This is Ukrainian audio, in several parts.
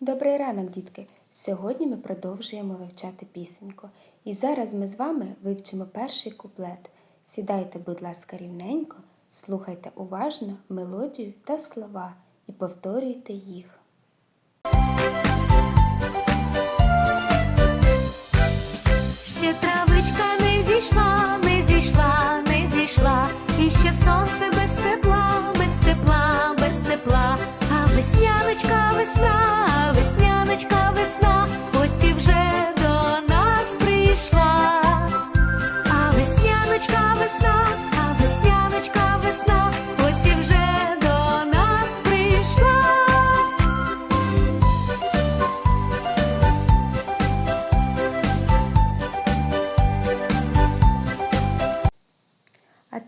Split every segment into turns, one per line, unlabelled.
Добрий ранок, дітки! Сьогодні ми продовжуємо вивчати пісеньку. І зараз ми з вами вивчимо перший куплет. Сідайте, будь ласка, рівненько, слухайте уважно мелодію та слова і повторюйте їх.
Ще травичка не зійшла, не зійшла, не зійшла, і ще сонце без тепла, без тепла, без тепла, а весняночка весна,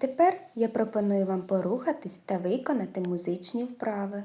тепер я пропоную вам порухатись та виконати музичні вправи.